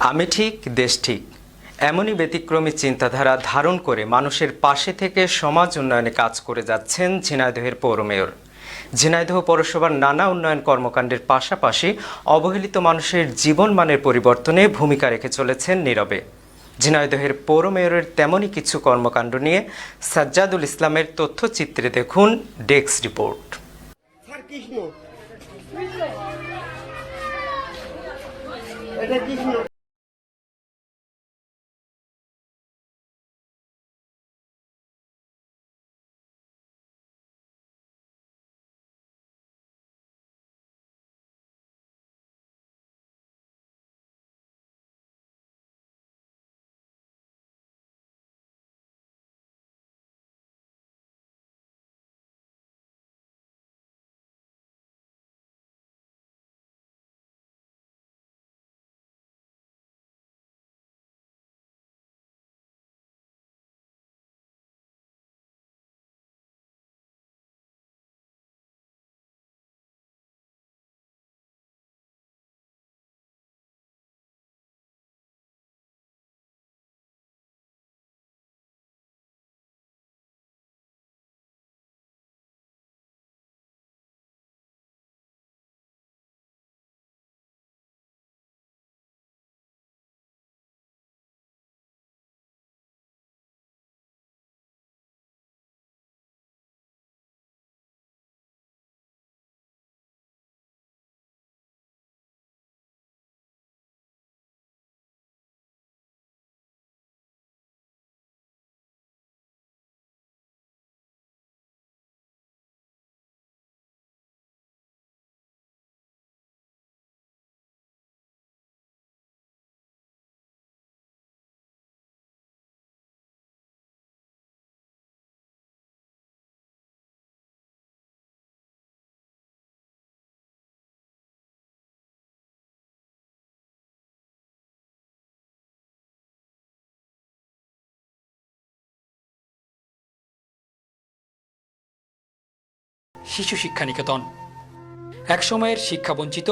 আমি ঠিক, দেশ ঠিক। এমনই ব্যতিক্রমী চিন্তাধারা ধারণ করে মানুষের পাশে থেকে সমাজ উন্নয়নে কাজ করে যাচ্ছেন ঝিনাইদহের পৌর মেয়র। ঝিনাইদহ পৌরসভার নানা উন্নয়ন কর্মকাণ্ডের পাশাপাশি অবহেলিত মানুষের জীবনমানের পরিবর্তনে ভূমিকা রেখে চলেছেন নীরবে। ঝিনাইদহের পৌর মেয়রের তেমনই কিছু কর্মকাণ্ড নিয়ে সাজ্জাদুল ইসলামের তথ্যচিত্রে দেখুন ডেস্ক রিপোর্ট। কৃষ্ণ। শিশু শিক্ষা নিকেতন এক সময়ের শিক্ষাবঞ্চিত,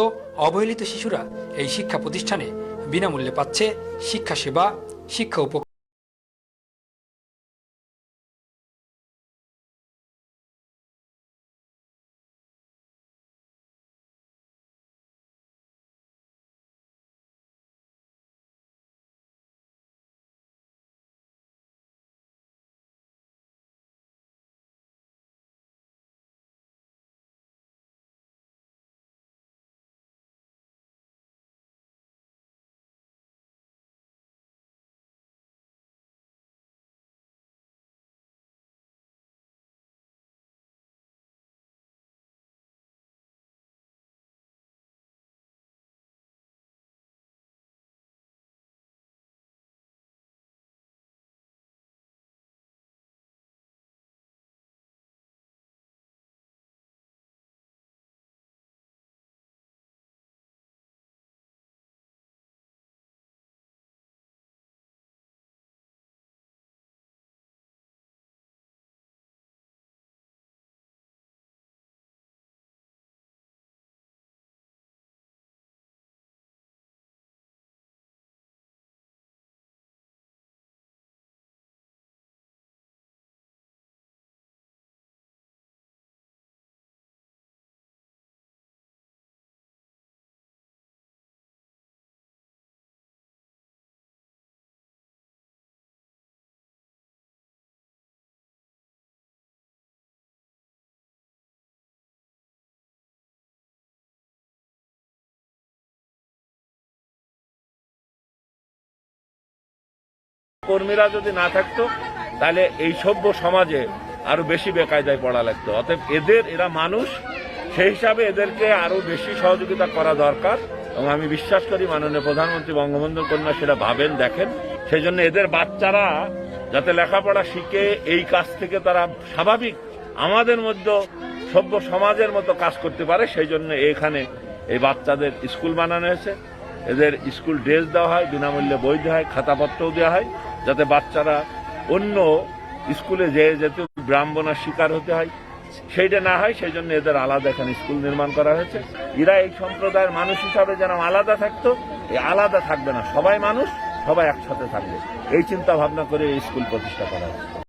অবহেলিত শিশুরা এই শিক্ষা প্রতিষ্ঠানে বিনামূল্যে পাচ্ছে শিক্ষা সেবা শিক্ষা উপ কর্মীরা যদি না থাকতো, তাহলে এই সভ্য সমাজে আরও বেশি বেকায়দায় পড়া লাগতো। অতএব এদের, এরা মানুষ, সেই হিসাবে এদেরকে আরও বেশি সহযোগিতা করা দরকার। এবং আমি বিশ্বাস করি মাননীয় প্রধানমন্ত্রী বঙ্গবন্ধু কন্যা সেটা ভাবেন, দেখেন। সেই জন্য এদের বাচ্চারা যাতে লেখাপড়া শিখে, এই কাজ থেকে তারা স্বাভাবিক আমাদের মধ্যে সভ্য সমাজের মতো কাজ করতে পারে, সেই জন্য এখানে এই বাচ্চাদের স্কুল বানানো হয়েছে। এদের স্কুল ড্রেস দেওয়া হয়, বিনামূল্যে বই দেওয়া হয়, খাতাপত্রও দেওয়া হয়। যাতে বাচ্চারা অন্য স্কুলে যেয়ে যেতে ব্রাহ্মণার শিকার হতে হয়। সেইটা না হয় সেই জন্য এদের আলাদা এখানে স্কুল নির্মাণ করা হয়েছে। এরা এই সম্প্রদায়ের মানুষ হিসাবে যেন আলাদা থাকতো এই আলাদা থাকবে না। সবাই মানুষ, সবাই একসাথে থাকবে। এই চিন্তা ভাবনা করে এই স্কুল প্রতিষ্ঠা করা হচ্ছে